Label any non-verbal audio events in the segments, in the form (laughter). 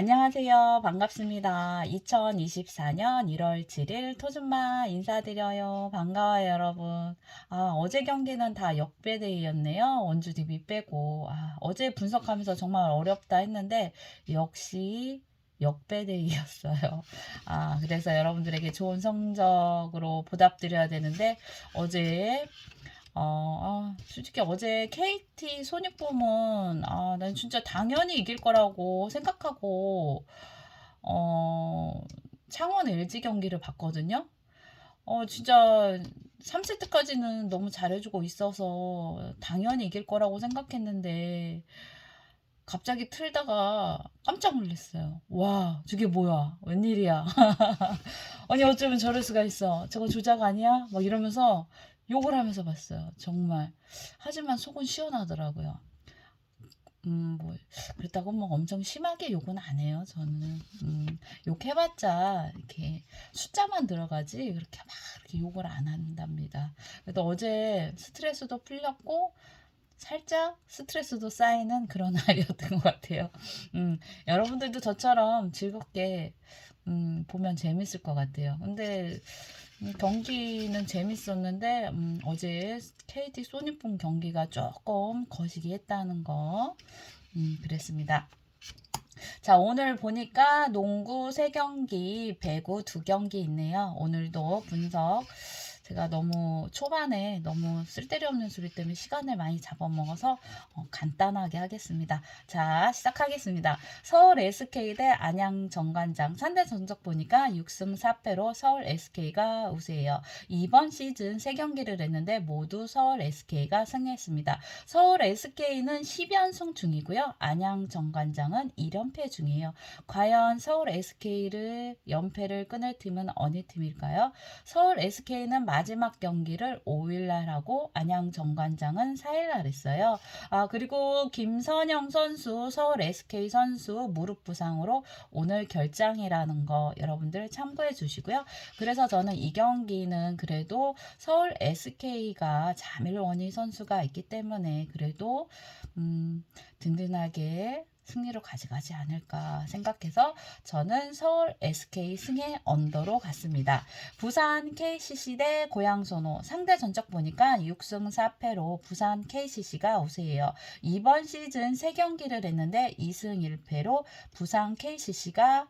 안녕하세요. 반갑습니다. 2024년 1월 7일 토준마 인사드려요. 반가워요, 여러분. 아, 어제 경기는 다 역배대이였네요. 원주 DB 빼고. 아, 어제 분석하면서 정말 어렵다 했는데, 역시 역배대이였어요. 아, 그래서 여러분들에게 좋은 성적으로 보답드려야 되는데, 어제 어, 아, 솔직히 어제 KT 손익보면, 아, 난 진짜 당연히 이길 거라고 생각하고, 어, 창원 LG 경기를 봤거든요. 어, 진짜 3세트까지는 너무 잘해주고 있어서 당연히 이길 거라고 생각했는데, 갑자기 틀다가 깜짝 놀랐어요. 와, 저게 뭐야? 웬일이야? (laughs) 아니, 어쩌면 저럴 수가 있어. 저거 조작 아니야? 막 이러면서 욕을 하면서 봤어요. 정말. 하지만 속은 시원하더라고요. 음, 뭐, 그렇다고 뭐 엄청 심하게 욕은 안 해요, 저는. 음, 욕해봤자, 이렇게 숫자만 들어가지, 그렇게 막 이렇게 욕을 안 한답니다. 그래도 어제 스트레스도 풀렸고, 살짝 스트레스도 쌓이는 그런 (laughs) 날이었던 것 같아요. 음, 여러분들도 저처럼 즐겁게, 음, 보면 재밌을 것 같아요. 근데, 음, 경기는 재밌었는데 음, 어제 KT 소니폰 경기가 조금 거시기 했다는 거 음, 그랬습니다. 자 오늘 보니까 농구 3경기 배구 2경기 있네요. 오늘도 분석 제가 너무 초반에 너무 쓸데없는 소리 때문에 시간을 많이 잡아먹어서 어, 간단하게 하겠습니다. 자, 시작하겠습니다. 서울 SK 대 안양 정관장 상대 전적 보니까 6승 4패로 서울 SK가 우세해요. 이번 시즌 3경기를 했는데 모두 서울 SK가 승리했습니다. 서울 SK는 10연승 중이고요. 안양 정관장은 2연패 중이에요. 과연 서울 SK를 연패를 끊을 팀은 어느 팀일까요? 서울 SK는 마 지막 경기를 5일날 하고 안양 정관장은 4일날 했어요. 아 그리고 김선영 선수 서울 SK 선수 무릎 부상으로 오늘 결장이라는 거 여러분들 참고해 주시고요. 그래서 저는 이 경기는 그래도 서울 SK가 자밀 원희 선수가 있기 때문에 그래도 음, 든든하게 승리로 가져가지 않을까 생각해서 저는 서울 SK 승의 언더로 갔습니다. 부산 KCC 대 고양선호 상대 전적 보니까 6승 4패로 부산 KCC가 우세해요. 이번 시즌 3경기를 했는데 2승 1패로 부산 KCC가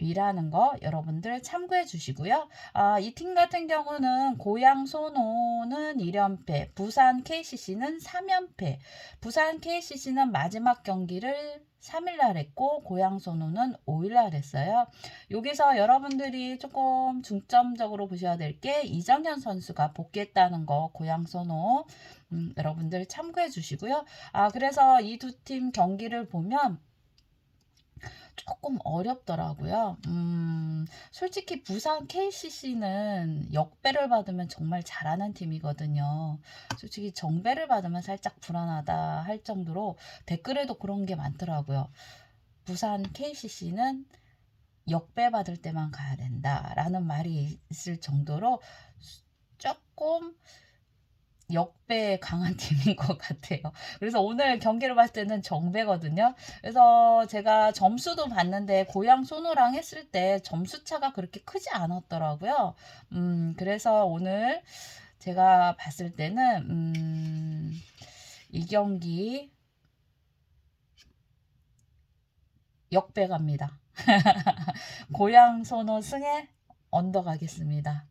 위라는 거 여러분들 참고해 주시고요. 아, 이 팀 같은 경우는 고양 소노는 1연패, 부산 KCC는 3연패. 부산 KCC는 마지막 경기를 3일날 했고 소노는 5일날 했어요. 여기서 여러분들이 조금 중점적으로 보셔야 될 게 이정현 선수가 복귀했다는 거 소노 음, 여러분들 참고해 주시고요. 아 그래서 이 두 팀 경기를 보면 조금 어렵더라고요. 음, 솔직히 부산 KCC는 역배를 받으면 정말 잘하는 팀이거든요. 솔직히 정배를 받으면 살짝 불안하다 할 정도로 댓글에도 그런 게 많더라고요. 부산 KCC는 역배 받을 때만 가야 된다라는 말이 있을 정도로 조금 역배 강한 (laughs) 팀인 것 같아요. 그래서 오늘 경기를 봤을 때는 정배거든요. 그래서 제가 점수도 봤는데 고양 소노랑 했을 때 점수 차가 그렇게 크지 않았더라고요. 음, 그래서 오늘 제가 봤을 때는 음, 이 경기 역배 갑니다. (laughs) 고양 소노 승에 언더 가겠습니다.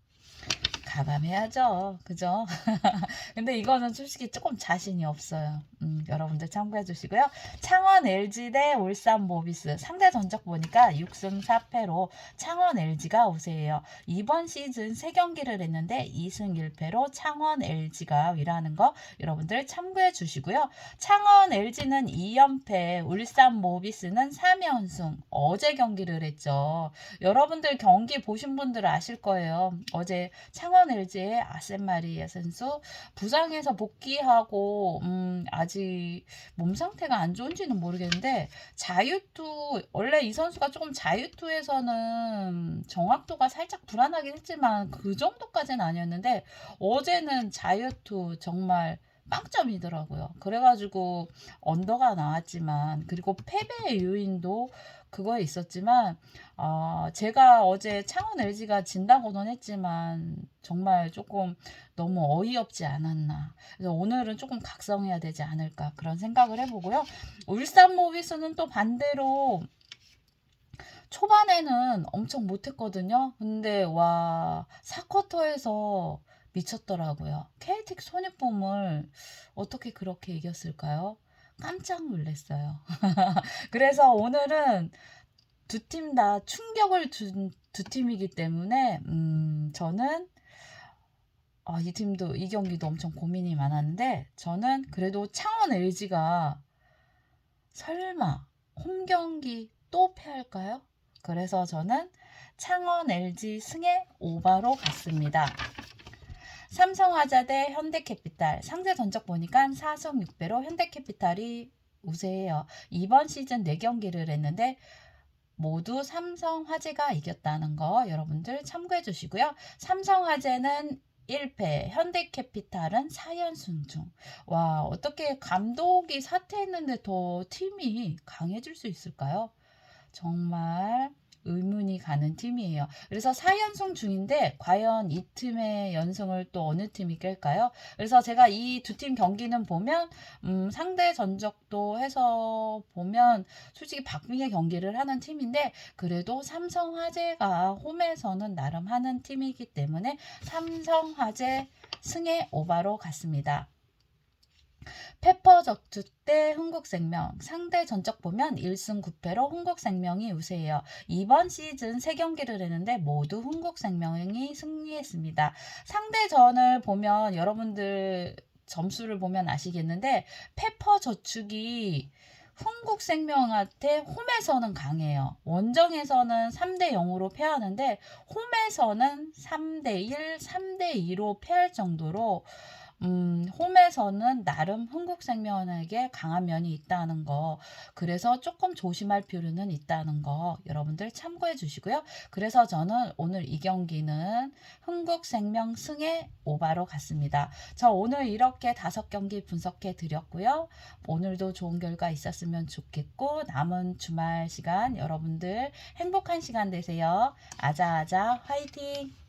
가감해야죠. 그죠? (laughs) 근데 이거는 솔직히 조금 자신이 없어요. 음, 여러분들 참고해 주시고요. 창원 LG 대 울산 모비스 상대 전적 보니까 6승 4패로 창원 LG가 우세해요. 이번 시즌 3경기를 했는데 2승 1패로 창원 LG가 위라는 거 여러분들 참고해 주시고요. 창원 LG는 2연패, 울산 모비스는 3연승. 어제 경기를 했죠. 여러분들 경기 보신 분들 아실 거예요. 어제 창원 LG의 아센마리아 선수 부상에서 복귀하고 음, 아직 몸 상태가 안 좋은지는 모르겠는데 자유투 원래 이 선수가 조금 자유투에서는 정확도가 살짝 불안하긴 했지만 그 정도까지는 아니었는데 어제는 자유투 정말 빵점이더라고요. 그래가지고 언더가 나왔지만 그리고 패배의 요인도 그거에 있었지만 어, 제가 어제 창원 LG가 진다고는 했지만 정말 조금 너무 어이없지 않았나. 그래서 오늘은 조금 각성해야 되지 않을까 그런 생각을 해보고요. 울산 모비스는 또 반대로 초반에는 엄청 못했거든요. 근데 와 4쿼터에서 미쳤더라고요. KT 손익보물 어떻게 그렇게 이겼을까요? 깜짝 놀랐어요. (laughs) 그래서 오늘은 두 팀 다 충격을 준 두 팀이기 때문에 음, 저는 아, 이 팀도 이 경기도 엄청 고민이 많았는데 저는 그래도 창원 LG가 설마 홈 경기 또 패할까요? 그래서 저는 창원 LG 승의 오바로 갔습니다. 삼성화재 대 현대캐피탈 상대 전적 보니까 4승 6패로 현대캐피탈이 우세해요. 이번 시즌 4경기를 했는데 모두 삼성화재가 이겼다는 거 여러분들 참고해 주시고요. 삼성화재는 1패, 현대캐피탈은 4연승 중. 와, 어떻게 감독이 사퇴했는데 더 팀이 강해질 수 있을까요? 정말 의문이 가는 팀이에요. 그래서 4연승 중인데 과연 이 팀의 연승을 또 어느 팀이 깰까요? 그래서 제가 이 두 팀 경기는 보면 음, 상대 전적도 해서 보면 솔직히 박빙의 경기를 하는 팀인데 그래도 삼성화재가 홈에서는 나름 하는 팀이기 때문에 삼성화재 승의 오바로 갔습니다. 페퍼저축 대 흥국생명 상대 전적 보면 1승 9패로 흥국생명이 우세해요. 이번 시즌 3경기를 했는데 모두 흥국생명이 승리했습니다. 상대전을 보면 여러분들 점수를 보면 아시겠는데 페퍼저축이 흥국생명한테 홈에서는 강해요. 원정에서는 3대 0으로 패하는데 홈에서는 3대 1, 3대 2로 패할 정도로 음, 홈에서는 나름 흥국생명에게 강한 면이 있다는 거, 그래서 조금 조심할 필요는 있다는 거 여러분들 참고해 주시고요. 그래서 저는 오늘 이 경기는 흥국생명 승의 오바로 갔습니다. 저 오늘 이렇게 다섯 경기 분석해 드렸고요. 오늘도 좋은 결과 있었으면 좋겠고, 남은 주말 시간 여러분들 행복한 시간 되세요. 아자아자 화이팅!